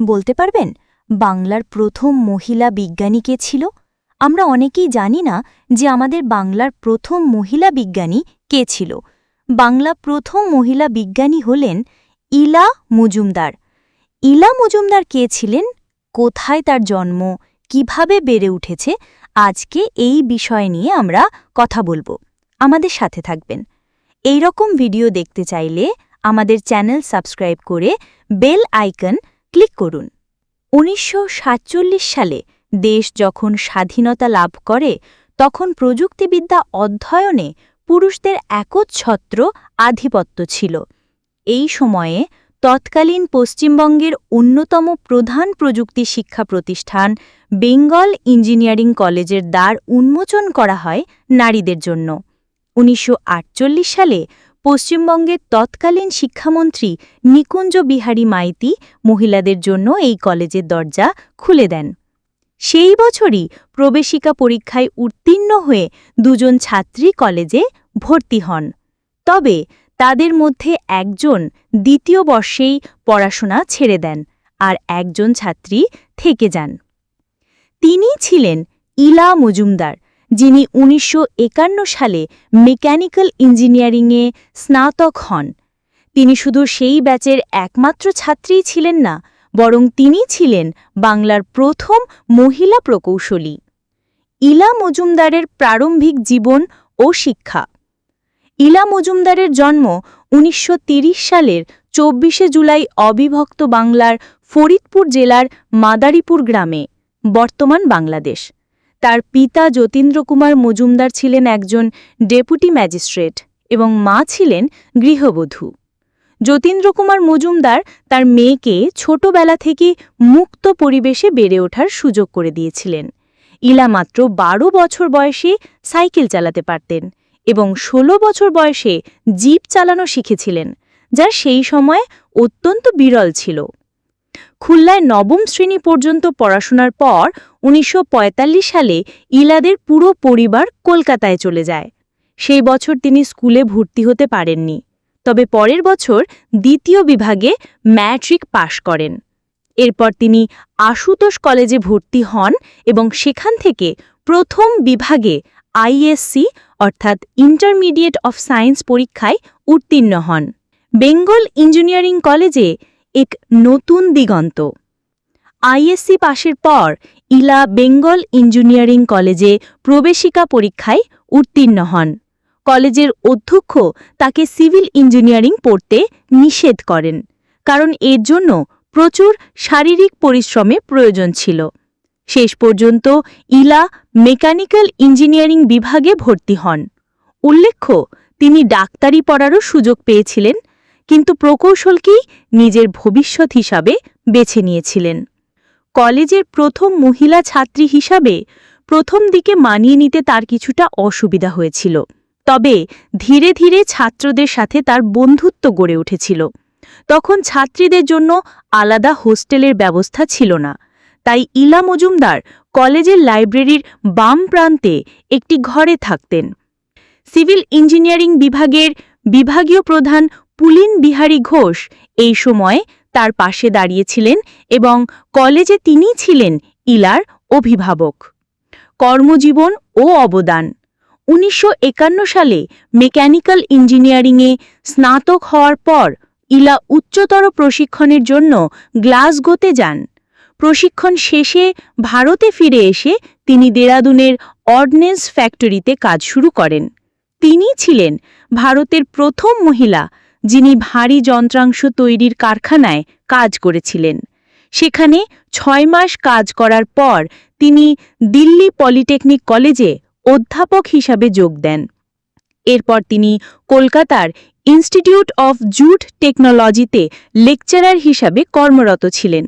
বলতে পারবেন, বাংলার প্রথম মহিলা বিজ্ঞানী কে ছিল? আমরা অনেকেই জানি না যে আমাদের বাংলার প্রথম মহিলা বিজ্ঞানী কে ছিল। বাংলা প্রথম মহিলা বিজ্ঞানী হলেন ইলা মজুমদার। ইলা মজুমদার কে ছিলেন? কোথায় তার জন্ম? কীভাবে বেড়ে উঠেছে? আজকে এই বিষয় নিয়ে আমরা কথা বলব। আমাদের সাথে থাকবেন। এই রকম ভিডিও দেখতে চাইলে আমাদের চ্যানেল সাবস্ক্রাইব করে বেল আইকন ক্লিক করুন। উনিশশো সাতচল্লিশ সালে দেশ যখন স্বাধীনতা লাভ করে, তখন প্রযুক্তিবিদ্যা অধ্যয়নে পুরুষদের একচ্ছত্র আধিপত্য ছিল। এই সময়ে তৎকালীন পশ্চিমবঙ্গের অন্যতম প্রধান প্রযুক্তি শিক্ষা প্রতিষ্ঠান বেঙ্গল ইঞ্জিনিয়ারিং কলেজের দ্বার উন্মোচন করা হয় নারীদের জন্য। উনিশশো আটচল্লিশ সালে পশ্চিমবঙ্গের তৎকালীন শিক্ষামন্ত্রী নিকুঞ্জ বিহারী মাইতি মহিলাদের জন্য এই কলেজের দরজা খুলে দেন। সেই বছরই প্রবেশিকা পরীক্ষায় উত্তীর্ণ হয়ে দুজন ছাত্রী কলেজে ভর্তি হন। তবে তাদের মধ্যে একজন দ্বিতীয় বর্ষেই পড়াশোনা ছেড়ে দেন আর একজন ছাত্রী থেকে যান। তিনি ছিলেন ইলা মজুমদার যিনি উনিশশো একান্ন সালে মেকানিক্যাল ইঞ্জিনিয়ারিংয়ে স্নাতক হন। তিনি শুধু সেই ব্যাচের একমাত্র ছাত্রীই ছিলেন না, বরং তিনি ছিলেন বাংলার প্রথম মহিলা প্রকৌশলী। ইলা মজুমদারের প্রারম্ভিক জীবন ও শিক্ষা। ইলা মজুমদারের জন্ম উনিশশো সালের চব্বিশে জুলাই অবিভক্ত বাংলার ফরিদপুর জেলার মাদারীপুর গ্রামে, বর্তমান বাংলাদেশ। তার পিতা যতীন্দ্র কুমার মজুমদার ছিলেন একজন ডেপুটি ম্যাজিস্ট্রেট এবং মা ছিলেন গৃহবধূ। যতীন্দ্র কুমার মজুমদার তার মেয়েকে ছোটবেলা থেকে মুক্ত পরিবেশে বেড়ে ওঠার সুযোগ করে দিয়েছিলেন। ইলা মাত্র বারো বছর বয়সে সাইকেল চালাতে পারতেন এবং ১৬ বছর বয়সে জিপ চালানো শিখেছিলেন যা সেই সময় অত্যন্ত বিরল ছিল। খুলনায় নবম শ্রেণি পর্যন্ত পড়াশোনার পর উনিশশো পঁয়তাল্লিশ সালে ইলাদের পুরো পরিবার কলকাতায় চলে যায়। সেই বছর তিনি স্কুলে ভর্তি হতে পারেননি। তবে পরের বছর দ্বিতীয় বিভাগে ম্যাট্রিক পাশ করেন। এরপর তিনি আশুতোষ কলেজে ভর্তি হন এবং সেখান থেকে প্রথম বিভাগে আইএসসি অর্থাৎ ইন্টারমিডিয়েট অফ সায়েন্স পরীক্ষায় উত্তীর্ণ হন। বেঙ্গল ইঞ্জিনিয়ারিং কলেজে এক নতুন দিগন্ত। আইএসসি পাশের পর ইলা বেঙ্গল ইঞ্জিনিয়ারিং কলেজে প্রবেশিকা পরীক্ষায় উত্তীর্ণ হন। কলেজের অধ্যক্ষ তাকে সিভিল ইঞ্জিনিয়ারিং পড়তে নিষেধ করেন, কারণ এর জন্য প্রচুর শারীরিক পরিশ্রমে প্রয়োজন ছিল। শেষ পর্যন্ত ইলা মেকানিক্যাল ইঞ্জিনিয়ারিং বিভাগে ভর্তি হন। উল্লেখ্য, তিনি ডাক্তারি পড়ারও সুযোগ পেয়েছিলেন কিন্তু প্রকৌশলকেই নিজের ভবিষ্যৎ হিসাবে বেছে নিয়েছিলেন। কলেজের প্রথম মহিলা ছাত্রী হিসাবে প্রথম দিকে মানিয়ে নিতে তার কিছুটা অসুবিধা হয়েছিল। তবে ধীরে ধীরে ছাত্রদের সাথে তার বন্ধুত্ব গড়ে উঠেছিল। তখন ছাত্রীদের জন্য আলাদা হোস্টেলের ব্যবস্থা ছিল না। তাই ইলা মজুমদার কলেজের লাইব্রেরির বাম প্রান্তে একটি ঘরে থাকতেন। সিভিল ইঞ্জিনিয়ারিং বিভাগের বিভাগীয় প্রধান পুলিন বিহারী ঘোষ এই সময় তার পাশে দাঁড়িয়েছিলেন এবং কলেজে তিনি ছিলেন ইলার অভিভাবক। কর্মজীবন ও অবদান। উনিশশো একান্ন সালে মেকানিক্যাল ইঞ্জিনিয়ারিংয়ে স্নাতক হওয়ার পর ইলা উচ্চতর প্রশিক্ষণের জন্য গ্লাসগোতে যান। প্রশিক্ষণ শেষে ভারতে ফিরে এসে তিনি দেরাদুনের অর্ডনেন্স ফ্যাক্টরিতে কাজ শুরু করেন। তিনি ছিলেন ভারতের প্রথম মহিলা যিনি ভারী যন্ত্রাংশ তৈরির কারখানায় কাজ করেছিলেন। সেখানে ছয় মাস কাজ করার পর তিনি দিল্লি পলিটেকনিক কলেজে অধ্যাপক হিসাবে যোগ দেন। এরপর তিনি কলকাতার ইনস্টিটিউট অফ জুট টেকনোলজিতে লেকচারার হিসাবে কর্মরত ছিলেন।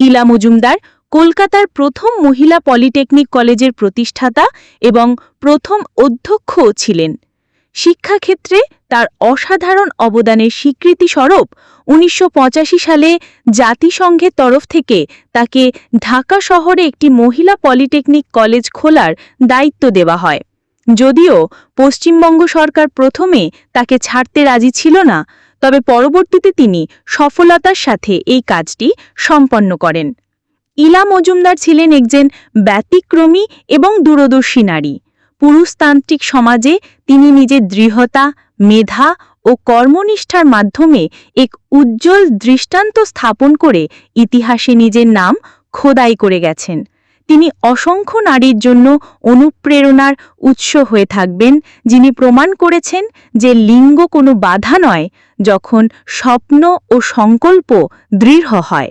ইলা মজুমদার কলকাতার প্রথম মহিলা পলিটেকনিক কলেজের প্রতিষ্ঠাতা এবং প্রথম অধ্যক্ষও ছিলেন। শিক্ষাক্ষেত্রে তার অসাধারণ অবদানের স্বীকৃতিস্বরূপ উনিশশো সালে জাতিসংঘের তরফ থেকে তাকে ঢাকা শহরে একটি মহিলা পলিটেকনিক কলেজ খোলার দায়িত্ব দেওয়া হয়। যদিও পশ্চিমবঙ্গ সরকার প্রথমে তাকে ছাড়তে রাজি ছিল না, তবে পরবর্তীতে তিনি সফলতার সাথে এই কাজটি সম্পন্ন করেন। ইলা মজুমদার ছিলেন একজন ব্যতিক্রমী এবং দূরদর্শী নারী। পুরুষতান্ত্রিক সমাজে তিনি নিজের দৃঢ়তা, মেধা ও কর্মনিষ্ঠার মাধ্যমে এক উজ্জ্বল দৃষ্টান্ত স্থাপন করে ইতিহাসে নিজের নাম খোদাই করে গেছেন। তিনি অসংখ্য নারীর জন্য অনুপ্রেরণার উৎস হয়ে থাকবেন, যিনি প্রমাণ করেছেন যে লিঙ্গ কোনো বাধা নয়, যখন স্বপ্ন ও সংকল্প দৃঢ় হয়।